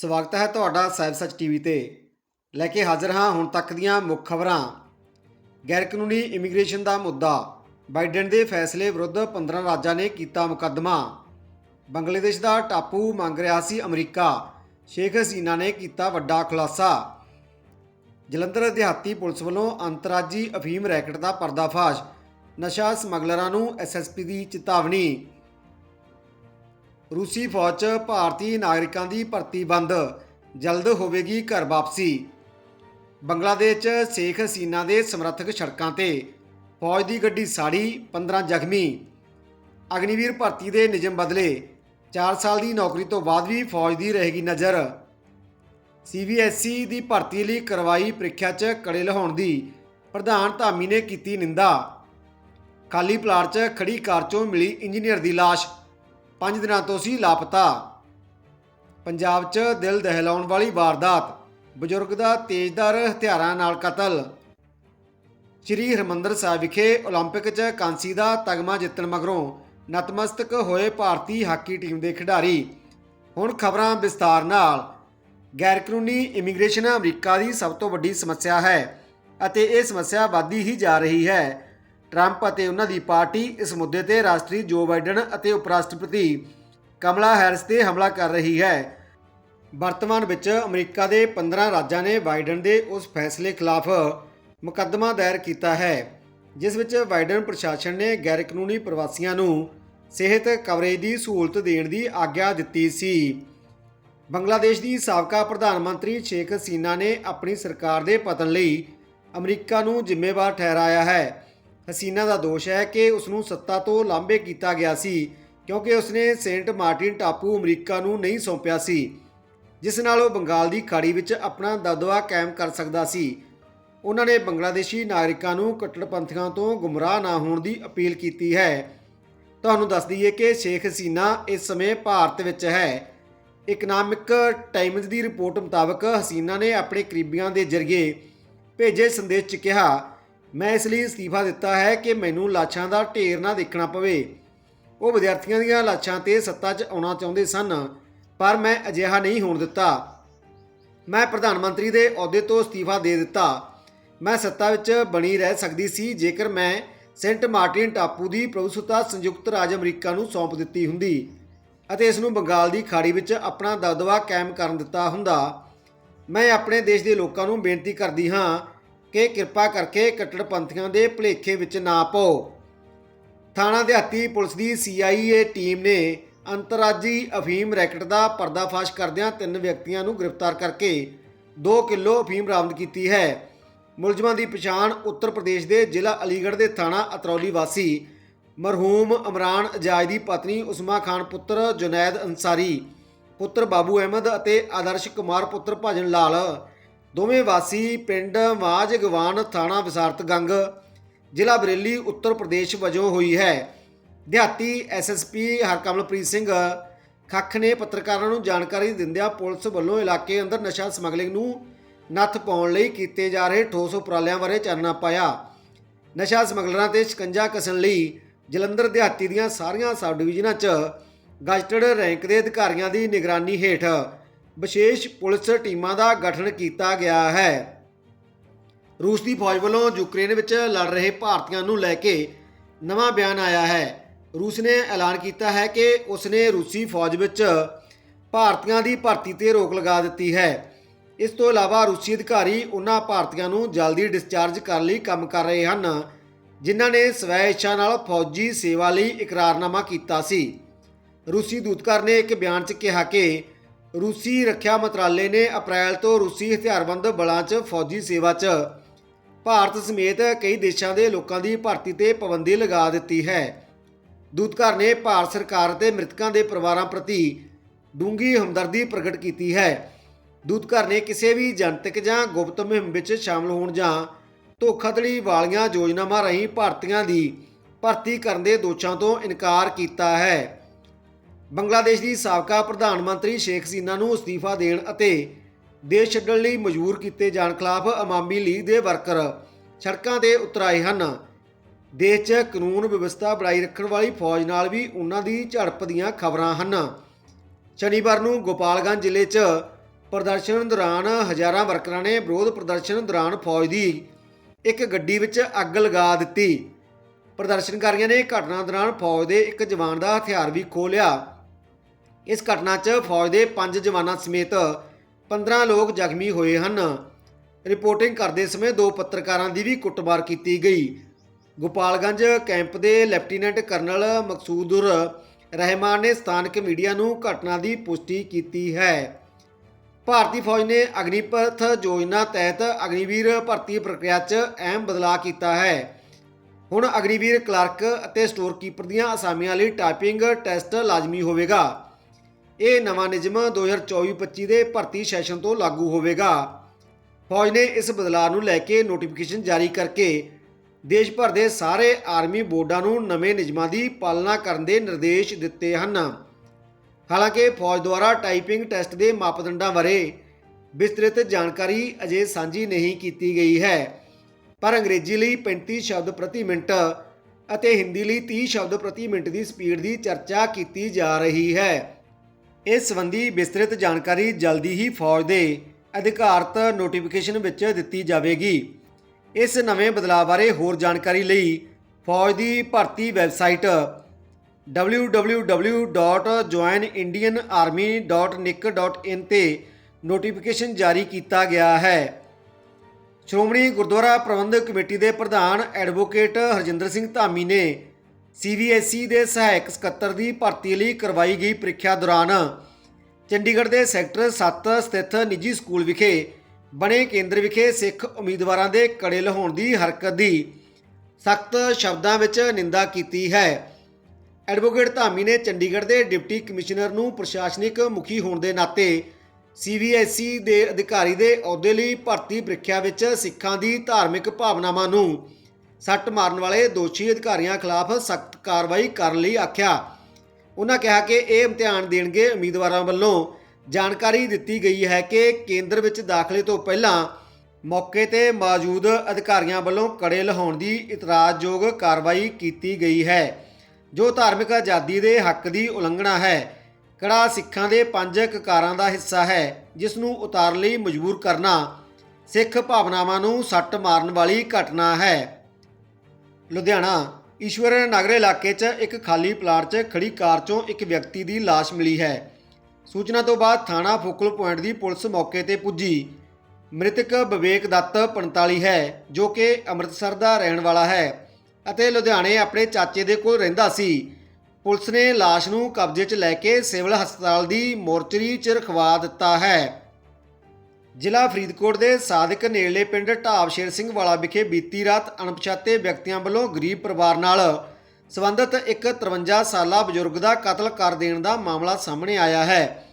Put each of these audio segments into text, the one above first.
ਸਵਾਗਤ ਹੈ ਤੁਹਾਡਾ ਸਾਹਿਬ ਸੱਚ ਟੀਵੀ ਤੇ। ਲੈ ਕੇ ਹਾਜ਼ਰ ਹਾਂ ਹੁਣ ਤੱਕ ਦੀਆਂ ਮੁੱਖ ਖਬਰਾਂ। ਗੈਰ ਕਾਨੂੰਨੀ ਇਮੀਗ੍ਰੇਸ਼ਨ ਦਾ ਮੁੱਦਾ। ਬਾਈਡਨ ਦੇ ਫੈਸਲੇ ਵਿਰੁੱਧ 15 ਰਾਜਾਂ ਨੇ ਕੀਤਾ ਮੁਕੱਦਮਾ। ਬੰਗਲਾਦੇਸ਼ ਦਾ ਟਾਪੂ ਮੰਗ ਰਿਹਾ ਸੀ ਅਮਰੀਕਾ। ਸ਼ੇਖ ਹਸੀਨਾ ਨੇ ਕੀਤਾ ਵੱਡਾ ਖੁਲਾਸਾ। ਜਲੰਧਰ ਦਿਹਾਤੀ ਪੁਲਿਸ ਵੱਲੋਂ ਅੰਤਰਰਾਜੀ ਅਫੀਮ ਰੈਕਟ ਦਾ ਪਰਦਾਫਾਸ਼। ਨਸ਼ਾ ਸਮਗਲਰਾਂ ਨੂੰ ਐਸਐਸਪੀ ਦੀ ਚੇਤਾਵਨੀ। ਰੂਸੀ ਫੌਜ 'ਚ ਭਾਰਤੀ ਨਾਗਰਿਕਾਂ ਦੀ ਭਰਤੀ ਬੰਦ। ਜਲਦ ਹੋਵੇਗੀ ਘਰ ਵਾਪਸੀ। ਬੰਗਲਾਦੇਸ਼ 'ਚ ਸ਼ੇਖ ਹਸੀਨਾ ਦੇ ਸਮਰਥਕ ਸੜਕਾਂ ਤੇ ਫੌਜ ਦੀ ਗੱਡੀ ਸਾੜੀ 15 ਜ਼ਖਮੀ। ਅਗਨੀਵੀਰ ਭਰਤੀ ਦੇ ਨਿਯਮ ਬਦਲੇ 4 ਸਾਲ ਦੀ ਨੌਕਰੀ ਤੋਂ ਬਾਅਦ ਵੀ ਫੌਜ ਦੀ ਰਹੇਗੀ ਨਜ਼ਰ। ਸੀਬੀਐਸਈ ਦੀ ਭਰਤੀ ਲਈ ਕਰਵਾਈ ਪ੍ਰੀਖਿਆ 'ਚ ਕੜੇ ਲਹਾਉਣ ਦੀ ਪ੍ਰਧਾਨ ਧਾਮੀ ਨੇ ਕੀਤੀ ਨਿੰਦਾ। ਖਾਲੀ ਪਲਾਟ 'ਚ ਖੜੀ ਕਾਰ 'ਚੋਂ ਮਿਲੀ ਇੰਜੀਨੀਅਰ ਦੀ ਲਾਸ਼। 5 ਦਿਨਾਂ ਤੋਂ ਸੀ ਲਾਪਤਾ ਪੰਜਾਬ 'ਚ ਦਿਲ ਦਹਿਲਾਉਣ ਵਾਲੀ ਵਾਰਦਾਤ ਬਜ਼ੁਰਗ ਦਾ ਤੇਜ਼ਦਾਰ ਹਥਿਆਰਾਂ ਨਾਲ ਕਤਲ ਸ੍ਰੀ ਹਰਮੰਦਰ ਸਾਹਿਬ ਵਿਖੇ 올림픽 'ਚ ਕਾਂਸੀ ਦਾ ਤਗਮਾ ਜਿੱਤਣ ਮਗਰੋਂ ਨਤਮਸਤਕ ਹੋਏ ਭਾਰਤੀ ਹਾਕੀ ਟੀਮ ਦੇ ਖਿਡਾਰੀ ਹੁਣ ਖਬਰਾਂ ਵਿਸਤਾਰ ਨਾਲ ਗੈਰ ਕਾਨੂੰਨੀ ਇਮੀਗ੍ਰੇਸ਼ਨ ਅਮਰੀਕਾ ਦੀ ਸਭ ਤੋਂ ਵੱਡੀ ਸਮੱਸਿਆ ਹੈ ਅਤੇ ਇਹ ਸਮੱਸਿਆ ਵੱਧਦੀ ਹੀ ਜਾ ਰਹੀ ਹੈ ਟਰੰਪ ਅਤੇ ਉਹਨਾਂ ਦੀ ਪਾਰਟੀ ਇਸ ਮੁੱਦੇ ਤੇ ਰਾਸ਼ਟਰੀ ਜੋ ਬਾਈਡਨ ਅਤੇ ਉਪ ਰਾਸ਼ਟਰਪਤੀ ਕਮਲਾ ਹੈਰਿਸ ਤੇ ਹਮਲਾ ਕਰ ਰਹੀ ਹੈ। ਵਰਤਮਾਨ ਵਿੱਚ ਅਮਰੀਕਾ ਦੇ 15 ਰਾਜਾਂ ਨੇ ਬਾਈਡਨ ਦੇ ਉਸ ਫੈਸਲੇ ਖਿਲਾਫ ਮੁਕੱਦਮਾ ਦਾਇਰ ਕੀਤਾ ਹੈ, ਜਿਸ ਵਿੱਚ ਬਾਈਡਨ ਪ੍ਰਸ਼ਾਸਨ ਨੇ ਗੈਰ ਕਾਨੂੰਨੀ ਪ੍ਰਵਾਸੀਆਂ ਨੂੰ ਸਿਹਤ ਕਵਰੇਜ ਦੀ ਸਹੂਲਤ ਦੇਣ ਦੀ ਆਗਿਆ ਦਿੱਤੀ ਸੀ। ਬੰਗਲਾਦੇਸ਼ ਦੀ ਸਾਬਕਾ ਪ੍ਰਧਾਨ ਮੰਤਰੀ ਸ਼ੇਖ ਹਸੀਨਾ ਨੇ ਆਪਣੀ ਸਰਕਾਰ ਦੇ ਪਤਨ ਲਈ ਅਮਰੀਕਾ ਨੂੰ ਜ਼ਿੰਮੇਵਾਰ ਠਹਿਰਾਇਆ ਹੈ। ਹਸੀਨਾ ਦਾ ਦੋਸ਼ ਹੈ ਕਿ ਉਸ ਨੂੰ ਸੱਤਾ ਤੋਂ ਲਾਂਭੇ ਕੀਤਾ ਗਿਆ ਸੀ, ਕਿਉਂਕਿ ਉਸਨੇ ਸੇਂਟ ਮਾਰਟਿਨ ਟਾਪੂ ਅਮਰੀਕਾ ਨੂੰ ਨਹੀਂ ਸੌਂਪਿਆ ਸੀ, ਜਿਸ ਨਾਲ ਉਹ ਬੰਗਾਲ ਦੀ ਖਾੜੀ ਵਿੱਚ ਆਪਣਾ ਦਬਦਬਾ ਕਾਇਮ ਕਰ ਸਕਦਾ ਸੀ। ਉਹਨਾਂ ਨੇ ਬੰਗਲਾਦੇਸ਼ੀ ਨਾਗਰਿਕਾਂ ਨੂੰ ਕੱਟੜਪੰਥੀਆਂ ਤੋਂ ਗੁੰਮਰਾਹ ਨਾ ਹੋਣ ਦੀ ਅਪੀਲ ਕੀਤੀ ਹੈ। ਤੁਹਾਨੂੰ ਦੱਸ ਦਈਏ ਕਿ ਸ਼ੇਖ ਹਸੀਨਾ ਇਸ ਸਮੇਂ ਭਾਰਤ ਵਿੱਚ ਹੈ। ਇਕਨੋਮਿਕ ਟਾਈਮਜ਼ ਦੀ ਰਿਪੋਰਟ ਮੁਤਾਬਕ ਹਸੀਨਾ ਨੇ ਆਪਣੇ ਕਰੀਬੀਆਂ ਦੇ ਜ਼ਰੀਏ ਭੇਜੇ ਸੰਦੇਸ਼ 'ਚ ਕਿਹਾ ਮੈਂ ਇਸ ਲਈ ਅਸਤੀਫਾ ਦਿੱਤਾ ਹੈ ਕਿ ਮੈਨੂੰ ਲਾਸ਼ਾਂ ਦਾ ਢੇਰ ਨਾ ਦੇਖਣਾ ਪਵੇ। ਉਹ ਵਿਦਿਆਰਥੀਆਂ ਦੀਆਂ ਲਾਸ਼ਾਂ ਤੇ ਸੱਤਾ 'ਚ ਆਉਣਾ ਚਾਹੁੰਦੇ ਸਨ, ਪਰ ਮੈਂ ਅਜਿਹਾ ਨਹੀਂ ਹੋਣ ਦਿੱਤਾ। ਮੈਂ ਪ੍ਰਧਾਨ ਮੰਤਰੀ ਦੇ ਅਹੁਦੇ ਤੋਂ ਅਸਤੀਫਾ ਦੇ ਦਿੱਤਾ। ਮੈਂ ਸੱਤਾ ਵਿੱਚ ਬਣੀ ਰਹਿ ਸਕਦੀ ਸੀ, ਜੇਕਰ ਮੈਂ ਸੈਂਟ ਮਾਰਟਿਨ ਟਾਪੂ ਦੀ ਪ੍ਰਭੂਸੱਤਾ ਸੰਯੁਕਤ ਰਾਜ ਅਮਰੀਕਾ ਨੂੰ ਸੌਂਪ ਦਿੱਤੀ ਹੁੰਦੀ ਅਤੇ ਇਸ ਨੂੰ ਬੰਗਾਲ ਦੀ ਖਾੜੀ ਵਿੱਚ ਆਪਣਾ ਦਬਦਬਾ ਕਾਇਮ ਕਰਨ ਦਿੱਤਾ ਹੁੰਦਾ। ਮੈਂ ਆਪਣੇ ਦੇਸ਼ ਦੇ ਲੋਕਾਂ ਨੂੰ ਬੇਨਤੀ ਕਰਦੀ ਹਾਂ ਕਿ ਕਿਰਪਾ ਕਰਕੇ ਕੱਟੜਪੰਥੀਆਂ ਦੇ ਭੁਲੇਖੇ ਵਿੱਚ ਨਾ ਪਾਓ। ਥਾਣਾ ਦਿਹਾਤੀ ਪੁਲਿਸ ਦੀ ਸੀਆਈਏ ਟੀਮ ਨੇ ਅੰਤਰਰਾਜੀ ਅਫੀਮ ਰੈਕਟ ਦਾ ਪਰਦਾਫਾਸ਼ ਕਰਦਿਆਂ ਤਿੰਨ ਵਿਅਕਤੀਆਂ ਨੂੰ ਗ੍ਰਿਫਤਾਰ ਕਰਕੇ 2 ਕਿਲੋ ਅਫੀਮ ਬਰਾਮਦ ਕੀਤੀ ਹੈ। ਮੁਲਜ਼ਮਾਂ ਦੀ ਪਛਾਣ ਉੱਤਰ ਪ੍ਰਦੇਸ਼ ਦੇ ਜ਼ਿਲ੍ਹਾ ਅਲੀਗੜ੍ਹ ਦੇ ਥਾਣਾ ਅਤਰੌਲੀ ਵਾਸੀ ਮਰਹੂਮ ਇਮਰਾਨ ਅਜਾਜ ਦੀ ਪਤਨੀ ਉਸਮਾ ਖਾਨ ਪੁੱਤਰ ਜੁਨੈਦ ਅੰਸਾਰੀ ਪੁੱਤਰ ਬਾਬੂ ਅਹਿਮਦ ਅਤੇ ਆਦਰਸ਼ ਕੁਮਾਰ ਪੁੱਤਰ ਭਜਨ ਲਾਲ ਦੋਵੇਂ ਵਾਸੀ ਪਿੰਡ ਮਾਝ ਗਵਾਨ ਥਾਣਾ ਵਿਸਾਰਤ ਗੰਗ, ਜ਼ਿਲ੍ਹਾ ਬਰੇਲੀ, ਉੱਤਰ ਪ੍ਰਦੇਸ਼ ਵਜੋਂ ਹੋਈ ਹੈ। ਦਿਹਾਤੀ ਐਸਐਸਪੀ ਹਰਕਮਲਪ੍ਰੀਤ ਸਿੰਘ ਖੱਖ ਨੇ ਪੱਤਰਕਾਰਾਂ ਨੂੰ ਜਾਣਕਾਰੀ ਦਿੰਦਿਆਂ ਪੁਲਿਸ ਵੱਲੋਂ ਇਲਾਕੇ ਅੰਦਰ ਨਸ਼ਾ ਸਮਗਲਿੰਗ ਨੂੰ ਨੱਥ ਪਾਉਣ ਲਈ ਕੀਤੇ ਜਾ ਰਹੇ ਠੋਸ ਉਪਰਾਲਿਆਂ ਬਾਰੇ ਚਾਨਣਾ ਪਾਇਆ। ਨਸ਼ਾ ਸਮਗਲਰਾਂ ਤੇ ਸ਼ਿਕੰਜਾ ਕਸਣ ਲਈ ਜਲੰਧਰ ਦਿਹਾਤੀ ਦੀਆਂ ਸਾਰੀਆਂ ਸਬ ਡਿਵੀਜ਼ਨਾਂ 'ਚ ਗਜ਼ਟਡ ਰੈਂਕ ਦੇ ਅਧਿਕਾਰੀਆਂ ਦੀ ਨਿਗਰਾਨੀ ਹੇਠ ਵਿਸ਼ੇਸ਼ ਪੁਲਿਸ ਟੀਮਾਂ ਦਾ ਗਠਨ ਕੀਤਾ ਗਿਆ ਹੈ। ਰੂਸ ਦੀ ਫੌਜ ਵੱਲੋਂ ਯੂਕਰੇਨ ਵਿੱਚ ਲੜ ਰਹੇ ਭਾਰਤੀਆਂ ਨੂੰ ਲੈ ਕੇ ਨਵਾਂ ਬਿਆਨ ਆਇਆ ਹੈ। ਰੂਸ ਨੇ ਐਲਾਨ ਕੀਤਾ ਹੈ ਕਿ ਉਸਨੇ ਰੂਸੀ ਫੌਜ ਵਿੱਚ ਭਾਰਤੀਆਂ ਦੀ ਭਰਤੀ ਤੇ ਰੋਕ ਲਗਾ ਦਿੱਤੀ ਹੈ। ਇਸ ਤੋਂ ਇਲਾਵਾ ਰੂਸੀ ਅਧਿਕਾਰੀ ਉਹਨਾਂ ਭਾਰਤੀਆਂ ਨੂੰ ਜਲਦੀ ਡਿਸਚਾਰਜ ਕਰਨ ਲਈ ਕੰਮ ਕਰ ਰਹੇ ਹਨ, ਜਿਨ੍ਹਾਂ ਨੇ ਸਵੈ ਇੱਛਾ ਨਾਲ ਫੌਜੀ ਸੇਵਾ ਲਈ ਇਕਰਾਰਨਾਮਾ ਕੀਤਾ ਸੀ। ਰੂਸੀ ਦੂਤਕਾਰ ਨੇ ਇੱਕ ਬਿਆਨ 'ਚ ਕਿਹਾ ਕਿ ਰੂਸੀ ਰੱਖਿਆ ਮੰਤਰਾਲੇ ਨੇ ਅਪ੍ਰੈਲ ਤੋਂ ਰੂਸੀ ਹਥਿਆਰਬੰਦ ਬਲਾਂ 'ਚ ਫੌਜੀ ਸੇਵਾ 'ਚ। ਭਾਰਤ ਸਮੇਤ ਕਈ ਦੇਸ਼ਾਂ ਦੇ ਲੋਕਾਂ ਦੀ ਭਰਤੀ ਤੇ ਪਾਬੰਦੀ ਲਗਾ ਦਿੱਤੀ ਹੈ। ਦੂਤਕਾਰ ਨੇ ਭਾਰਤ ਸਰਕਾਰ ਅਤੇ ਮ੍ਰਿਤਕਾਂ ਦੇ ਪਰਿਵਾਰਾਂ ਪ੍ਰਤੀ ਡੂੰਗੀ ਹਮਦਰਦੀ ਪ੍ਰਗਟ ਕੀਤੀ ਹੈ। ਦੂਤਕਾਰ ਨੇ ਕਿਸੇ ਵੀ ਜਨਤਕ ਜਾਂ ਗੁਪਤ ਮੁਹਿੰਮ ਵਿੱਚ ਸ਼ਾਮਲ ਹੋਣ ਜਾਂ ਧੋਖਾਧੜੀ ਵਾਲੀਆਂ ਯੋਜਨਾਵਾਂ ਰਾਹੀਂ ਭਾਰਤੀਆਂ ਦੀ ਭਰਤੀ ਕਰਨ ਦੇ ਦੋਸ਼ਾਂ ਤੋਂ ਇਨਕਾਰ ਕੀਤਾ ਹੈ। ਬੰਗਲਾਦੇਸ਼ ਦੀ ਸਾਬਕਾ ਪ੍ਰਧਾਨ ਮੰਤਰੀ ਸ਼ੇਖ ਹਸੀਨਾ ਨੂੰ ਅਸਤੀਫਾ ਦੇਣ ਅਤੇ ਦੇਸ਼ ਛੱਡਣ ਲਈ ਮਜਬੂਰ ਕੀਤੇ ਜਾਣ ਖਿਲਾਫ ਅਵਾਮੀ ਲੀਗ ਦੇ ਵਰਕਰ ਸੜਕਾਂ ਤੇ ਉਤਰਾਏ ਹਨ। ਦੇਸ਼ 'ਚ ਕਾਨੂੰਨ ਵਿਵਸਥਾ ਬਣਾਈ ਰੱਖਣ ਵਾਲੀ ਫੌਜ ਨਾਲ ਵੀ ਉਹਨਾਂ ਦੀ ਝੜਪ ਦੀਆਂ ਖਬਰਾਂ ਹਨ। ਸ਼ਨੀਵਾਰ ਨੂੰ ਗੋਪਾਲਗੰਜ ਜ਼ਿਲ੍ਹੇ 'ਚ ਪ੍ਰਦਰਸ਼ਨ ਦੌਰਾਨ ਹਜ਼ਾਰਾਂ ਵਰਕਰਾਂ ਨੇ ਵਿਰੋਧ ਪ੍ਰਦਰਸ਼ਨ ਦੌਰਾਨ ਫੌਜ ਦੀ ਇੱਕ ਗੱਡੀ ਵਿੱਚ ਅੱਗ ਲਗਾ ਦਿੱਤੀ। ਪ੍ਰਦਰਸ਼ਨਕਾਰੀਆਂ ਨੇ ਘਟਨਾ ਦੌਰਾਨ ਫੌਜ ਦੇ ਇੱਕ ਜਵਾਨ ਦਾ ਹਥਿਆਰ ਵੀ ਖੋਹ ਲਿਆ। ਇਸ ਘਟਨਾ 'ਚ ਫੌਜ ਦੇ 5 ਜਵਾਨਾਂ ਸਮੇਤ 15 ਲੋਕ ਜ਼ਖਮੀ ਹੋਏ ਹਨ। ਰਿਪੋਰਟਿੰਗ ਕਰਦੇ ਸਮੇਂ ਦੋ ਪੱਤਰਕਾਰਾਂ ਦੀ ਵੀ ਕੁੱਟਮਾਰ ਕੀਤੀ ਗਈ। ਗੋਪਾਲਗੰਜ ਕੈਂਪ ਦੇ ਲੈਫਟੀਨੈਂਟ ਕਰਨਲ ਮਕਸੂਦੁਰ ਰਹਿਮਾਨ ਨੇ ਸਥਾਨਕ ਮੀਡੀਆ ਨੂੰ ਘਟਨਾ ਦੀ ਪੁਸ਼ਟੀ ਕੀਤੀ ਹੈ। ਭਾਰਤੀ ਫੌਜ ਨੇ ਅਗਨੀਪਥ ਯੋਜਨਾ ਤਹਿਤ ਅਗਨੀਵੀਰ ਭਰਤੀ ਪ੍ਰਕਿਰਿਆ 'ਚ ਅਹਿਮ ਬਦਲਾਅ ਕੀਤਾ ਹੈ। ਹੁਣ ਅਗਨੀਵੀਰ ਕਲਰਕ ਅਤੇ ਸਟੋਰਕੀਪਰ ਦੀਆਂ ਅਸਾਮੀਆਂ ਲਈ ਟਾਈਪਿੰਗ ਟੈਸਟ ਲਾਜ਼ਮੀ ਹੋਵੇਗਾ। ਇਹ ਨਵਾਂ ਨਿਯਮ 2024-25 ਦੇ ਭਰਤੀ ਸੈਸ਼ਨ ਤੋਂ ਲਾਗੂ ਹੋਵੇਗਾ। ਫੌਜ ਨੇ ਇਸ ਬਦਲਾਅ ਨੂੰ ਲੈ ਕੇ ਨੋਟੀਫਿਕੇਸ਼ਨ ਜਾਰੀ ਕਰਕੇ ਦੇਸ਼ ਭਰ ਦੇ ਸਾਰੇ ਆਰਮੀ ਬੋਰਡਾਂ ਨੂੰ ਨਵੇਂ ਨਿਯਮਾਂ ਦੀ ਪਾਲਣਾ ਕਰਨ ਦੇ ਨਿਰਦੇਸ਼ ਦਿੱਤੇ ਹਨ। ਹਾਲਾਂਕਿ ਫੌਜ ਦੁਆਰਾ ਟਾਈਪਿੰਗ ਟੈਸਟ ਦੇ ਮਾਪਦੰਡਾਂ ਬਾਰੇ ਵਿਸਤ੍ਰਿਤ ਜਾਣਕਾਰੀ ਅਜੇ ਸਾਂਝੀ ਨਹੀਂ ਕੀਤੀ ਗਈ ਹੈ। ਪਰ ਅੰਗਰੇਜ਼ੀ ਲਈ 35 ਸ਼ਬਦ ਪ੍ਰਤੀ ਮਿੰਟ ਅਤੇ ਹਿੰਦੀ ਲਈ 30 ਸ਼ਬਦ ਪ੍ਰਤੀ ਮਿੰਟ ਦੀ ਸਪੀਡ ਦੀ ਚਰਚਾ ਕੀਤੀ ਜਾ ਰਹੀ ਹੈ। ਇਸ ਸੰਬੰਧੀ ਵਿਸਤ੍ਰਿਤ ਜਾਣਕਾਰੀ ਜਲਦੀ ਹੀ ਫੌਜ ਦੇ ਅਧਿਕਾਰਤ ਨੋਟੀਫਿਕੇਸ਼ਨ ਵਿੱਚ ਦਿੱਤੀ ਜਾਵੇਗੀ। ਇਸ ਨਵੇਂ ਬਦਲਾਅ ਬਾਰੇ ਹੋਰ ਜਾਣਕਾਰੀ ਲਈ ਫੌਜ ਦੀ ਭਰਤੀ ਵੈਬਸਾਈਟ www.joinindianarmy.nic.in ਤੇ ਨੋਟੀਫਿਕੇਸ਼ਨ ਜਾਰੀ ਕੀਤਾ ਗਿਆ ਹੈ। ਸ਼੍ਰੋਮਣੀ ਗੁਰਦੁਆਰਾ ਪ੍ਰਬੰਧਕ ਕਮੇਟੀ ਦੇ ਪ੍ਰਧਾਨ ਐਡਵੋਕੇਟ ਹਰਜਿੰਦਰ ਸਿੰਘ ਧਾਮੀ ਨੇ ਸੀਬੀਐਸਈ ਦੇ ਸਹਾਇਕ ਸਕੱਤਰ ਦੀ ਭਰਤੀ ਲਈ ਕਰਵਾਈ ਗਈ ਪ੍ਰੀਖਿਆ ਦੌਰਾਨ ਚੰਡੀਗੜ੍ਹ ਦੇ ਸੈਕਟਰ 7 ਸਥਿਤ ਨਿੱਜੀ ਸਕੂਲ ਵਿਖੇ ਬਣੇ ਕੇਂਦਰ ਵਿਖੇ ਸਿੱਖ ਉਮੀਦਵਾਰਾਂ ਦੇ ਕੜੇ ਲਹਾਉਣ ਦੀ ਹਰਕਤ ਦੀ ਸਖਤ ਸ਼ਬਦਾਂ ਵਿੱਚ ਨਿੰਦਾ ਕੀਤੀ ਹੈ। ਐਡਵੋਕੇਟ ਧਾਮੀ ਨੇ ਚੰਡੀਗੜ੍ਹ ਦੇ ਡਿਪਟੀ ਕਮਿਸ਼ਨਰ ਨੂੰ ਪ੍ਰਸ਼ਾਸਨਿਕ ਮੁਖੀ ਹੋਣ ਦੇ ਨਾਤੇ ਸੀਬੀਐਸਈ ਦੇ ਅਧਿਕਾਰੀ ਦੇ ਅਹੁਦੇ ਲਈ ਭਰਤੀ ਪ੍ਰੀਖਿਆ ਵਿੱਚ ਸਿੱਖਾਂ ਦੀ ਧਾਰਮਿਕ ਭਾਵਨਾਵਾਂ ਨੂੰ ਸੱਟ ਮਾਰਨ ਵਾਲੇ ਦੋਸ਼ੀ ਅਧਿਕਾਰੀਆਂ ਖਿਲਾਫ ਸਖਤ ਕਾਰਵਾਈ ਕਰਨ ਲਈ ਆਖਿਆ। ਉਹਨਾਂ ਕਿਹਾ ਕਿ ਇਹ ਇਮਤਿਹਾਨ ਦੇਣਗੇ ਉਮੀਦਵਾਰਾਂ ਵੱਲੋਂ। ਜਾਣਕਾਰੀ ਦਿੱਤੀ ਗਈ ਹੈ ਕਿ ਕੇਂਦਰ ਵਿੱਚ ਦਾਖਲੇ ਤੋਂ ਪਹਿਲਾਂ ਮੌਕੇ ਤੇ ਮੌਜੂਦ ਅਧਿਕਾਰੀਆਂ ਵੱਲੋਂ ਕੜੇ ਲਹਾਉਣ ਦੀ ਇਤਰਾਜ਼ਯੋਗ ਕਾਰਵਾਈ ਕੀਤੀ ਗਈ ਹੈ, ਜੋ ਧਾਰਮਿਕ ਆਜ਼ਾਦੀ ਦੇ ਹੱਕ ਦੀ ਉਲੰਘਣਾ ਹੈ। ਕੜਾ ਸਿੱਖਾਂ ਦੇ ਪੰਜ ਕਕਾਰਾਂ ਦਾ ਹਿੱਸਾ ਹੈ, ਜਿਸ ਨੂੰ ਉਤਾਰਨ ਲਈ ਮਜਬੂਰ ਕਰਨਾ ਸਿੱਖ ਭਾਵਨਾਵਾਂ ਨੂੰ ਸੱਟ ਮਾਰਨ ਵਾਲੀ ਘਟਨਾ ਹੈ। ਲੁਧਿਆਣਾ, ਈਸ਼ਵਰ ਨਗਰ ਇਲਾਕੇ 'ਚ ਇੱਕ ਖਾਲੀ ਪਲਾਟ 'ਚ ਖੜੀ ਕਾਰ 'ਚੋਂ ਇੱਕ ਵਿਅਕਤੀ ਦੀ ਲਾਸ਼ ਮਿਲੀ ਹੈ। ਸੂਚਨਾ ਤੋਂ ਬਾਅਦ ਥਾਣਾ ਫੋਕਲ ਪੁਆਇੰਟ ਦੀ ਪੁਲਿਸ ਮੌਕੇ ਤੇ ਪੁੱਜੀ। ਮ੍ਰਿਤਕ ਵਿਵੇਕ ਦੱਤ 45 ਹੈ, ਜੋ ਕਿ ਅੰਮ੍ਰਿਤਸਰ ਦਾ ਰਹਿਣ ਵਾਲਾ ਹੈ ਅਤੇ ਲੁਧਿਆਣੇ ਆਪਣੇ ਚਾਚੇ ਦੇ ਕੋਲ ਰਹਿੰਦਾ ਸੀ। ਪੁਲਿਸ ਨੇ ਲਾਸ਼ ਨੂੰ ਕਬਜ਼ੇ 'ਚ ਲੈ ਕੇ ਸਿਵਲ ਹਸਪਤਾਲ ਦੀ ਮੋਰਚਰੀ 'ਚ ਰਖਵਾ ਦਿੱਤਾ ਹੈ। ਜ਼ਿਲ੍ਹਾ ਫਰੀਦਕੋਟ ਦੇ ਸਾਦਿਕ ਨੇੜਲੇ ਪਿੰਡ ਢਾਬ ਸ਼ੇਰ ਸਿੰਘ ਵਾਲਾ ਵਿਖੇ ਬੀਤੀ ਰਾਤ ਅਣਪਛਾਤੇ ਵਿਅਕਤੀਆਂ ਵੱਲੋਂ ਗਰੀਬ ਪਰਿਵਾਰ ਨਾਲ ਸੰਬੰਧਿਤ ਇੱਕ 53 ਸਾਲਾ ਬਜ਼ੁਰਗ ਦਾ ਕਤਲ ਕਰ ਦੇਣ ਦਾ ਮਾਮਲਾ ਸਾਹਮਣੇ ਆਇਆ ਹੈ।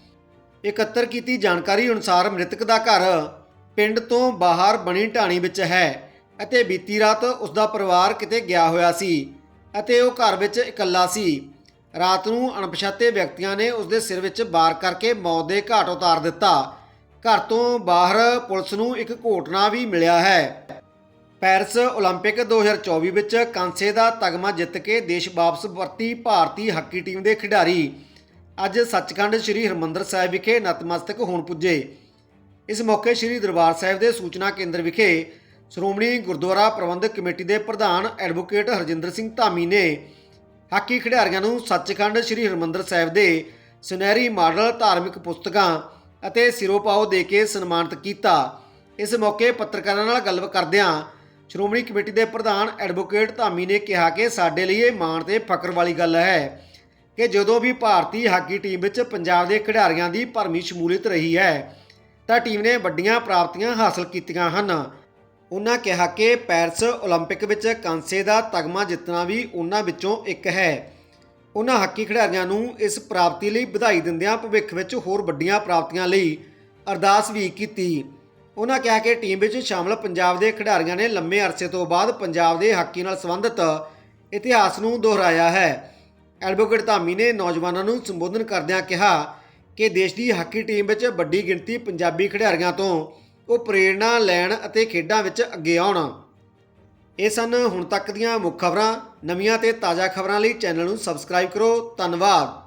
ਇਕੱਤਰ ਕੀਤੀ ਜਾਣਕਾਰੀ ਅਨੁਸਾਰ ਮ੍ਰਿਤਕ ਦਾ ਘਰ ਪਿੰਡ ਤੋਂ ਬਾਹਰ ਬਣੀ ਢਾਣੀ ਵਿੱਚ ਹੈ ਅਤੇ ਬੀਤੀ ਰਾਤ ਉਸ ਦਾ ਪਰਿਵਾਰ ਕਿਤੇ ਗਿਆ ਹੋਇਆ ਸੀ ਅਤੇ ਉਹ ਘਰ ਵਿੱਚ ਇਕੱਲਾ ਸੀ। ਰਾਤ ਨੂੰ ਅਣਪਛਾਤੇ ਵਿਅਕਤੀਆਂ ਨੇ ਉਸ ਦੇ ਸਿਰ ਵਿੱਚ ਵਾਰ ਕਰਕੇ ਮੌਤ ਦੇ ਘਾਟ ਉਤਾਰ ਦਿੱਤਾ। ਘਰ ਤੋਂ ਬਾਹਰ ਪੁਲਿਸ ਨੂੰ ਇੱਕ ਘੋਟਣਾ ਵੀ ਮਿਲਿਆ ਹੈ ਪੈਰਿਸ 올림픽 2024 ਵਿੱਚ ਕਾਂਸੇ ਦਾ ਤਗਮਾ ਜਿੱਤ ਕੇ ਦੇਸ਼ ਵਾਪਸ ਵਰਤੀ ਭਾਰਤੀ ਹਾਕੀ ਟੀਮ ਦੇ ਖਿਡਾਰੀ ਅੱਜ ਸੱਚਖੰਡ ਸ੍ਰੀ ਹਰਮੰਦਰ ਸਾਹਿਬ ਵਿਖੇ ਨਤਮਸਤਕ ਹੋਣ ਪੁੱਜੇ ਇਸ ਮੌਕੇ ਸ੍ਰੀ ਦਰਬਾਰ ਸਾਹਿਬ ਦੇ ਸੂਚਨਾ ਕੇਂਦਰ ਵਿਖੇ ਸ਼੍ਰੋਮਣੀ ਗੁਰਦੁਆਰਾ ਪ੍ਰਬੰਧਕ ਕਮੇਟੀ ਦੇ ਪ੍ਰਧਾਨ ਐਡਵੋਕੇਟ ਹਰਜਿੰਦਰ ਸਿੰਘ ਧਾਮੀ ਨੇ ਹਾਕੀ ਖਿਡਾਰੀਆਂ ਨੂੰ ਸੱਚਖੰਡ ਸ੍ਰੀ ਹਰਮੰਦਰ ਸਾਹਿਬ ਦੇ ਸੁਨਹਿਰੀ ਮਾਡਲ ਧਾਰਮਿਕ ਪੁਸਤਕਾਂ ਅਤੇ ਸਿਰੋਪਾਓ ਦੇ ਕੇ ਸਨਮਾਨਿਤ ਕੀਤਾ ਇਸ ਮੌਕੇ ਪੱਤਰਕਾਰਾਂ ਨਾਲ ਗੱਲਬਾਤ ਕਰਦਿਆਂ ਸ਼੍ਰੋਮਣੀ ਕਮੇਟੀ ਦੇ ਪ੍ਰਧਾਨ ਐਡਵੋਕੇਟ ਧਾਮੀ ਨੇ ਕਿਹਾ ਕਿ ਸਾਡੇ ਲਈ ਇਹ ਮਾਣ ਤੇ ਫਖਰ ਵਾਲੀ ਗੱਲ ਹੈ ਕਿ ਜਦੋਂ ਵੀ ਭਾਰਤੀ ਹਾਕੀ ਟੀਮ ਵਿੱਚ ਪੰਜਾਬ ਦੇ ਖਿਡਾਰੀਆਂ ਦੀ ਭਰਮੀ ਸ਼ਮੂਲੀਅਤ ਰਹੀ ਹੈ ਤਾਂ ਟੀਮ ਨੇ ਵੱਡੀਆਂ ਪ੍ਰਾਪਤੀਆਂ ਹਾਸਲ ਕੀਤੀਆਂ ਹਨ ਉਹਨਾਂ ਕਿਹਾ ਕਿ ਪੈਰਿਸ 올림픽 ਵਿੱਚ ਕਾਂਸੇ ਦਾ ਤਗਮਾ ਜਿੱਤਣਾ ਵੀ ਉਹਨਾਂ ਵਿੱਚੋਂ ਇੱਕ ਹੈ ਉਹਨਾਂ ਹਾਕੀ ਖਿਡਾਰੀਆਂ ਨੂੰ ਇਸ ਪ੍ਰਾਪਤੀ ਲਈ ਵਧਾਈ ਦਿੰਦਿਆਂ ਭਵਿੱਖ ਵਿੱਚ ਹੋਰ ਵੱਡੀਆਂ ਪ੍ਰਾਪਤੀਆਂ ਲਈ ਅਰਦਾਸ ਵੀ ਕੀਤੀ। ਉਹਨਾਂ ਕਿਹਾ ਕਿ ਟੀਮ ਵਿੱਚ ਸ਼ਾਮਲ ਪੰਜਾਬ ਦੇ ਖਿਡਾਰੀਆਂ ਨੇ ਲੰਮੇ ਅਰਸੇ ਤੋਂ ਬਾਅਦ ਪੰਜਾਬ ਦੇ ਹਾਕੀ ਨਾਲ ਸੰਬੰਧਿਤ ਇਤਿਹਾਸ ਨੂੰ ਦੁਹਰਾਇਆ ਹੈ। ਐਡਵੋਕੇਟ ਧਾਮੀ ਨੇ ਨੌਜਵਾਨਾਂ ਨੂੰ ਸੰਬੋਧਨ ਕਰਦਿਆਂ ਕਿਹਾ ਕਿ ਦੇਸ਼ ਦੀ ਹਾਕੀ ਟੀਮ ਵਿੱਚ ਵੱਡੀ ਗਿਣਤੀ ਪੰਜਾਬੀ ਖਿਡਾਰੀਆਂ ਤੋਂ ਉਹ ਪ੍ਰੇਰਣਾ ਲੈਣ ਅਤੇ ਖੇਡਾਂ ਵਿੱਚ ਅੱਗੇ ਆਉਣ। ਇਹ ਸਨ ਹੁਣ ਤੱਕ ਦੀਆਂ ਮੁੱਖ ਖਬਰਾਂ। ਨਵੀਆਂ ਤੇ ਤਾਜ਼ਾ ਖਬਰਾਂ ਲਈ ਚੈਨਲ ਨੂੰ ਸਬਸਕ੍ਰਾਈਬ ਕਰੋ। ਧੰਨਵਾਦ।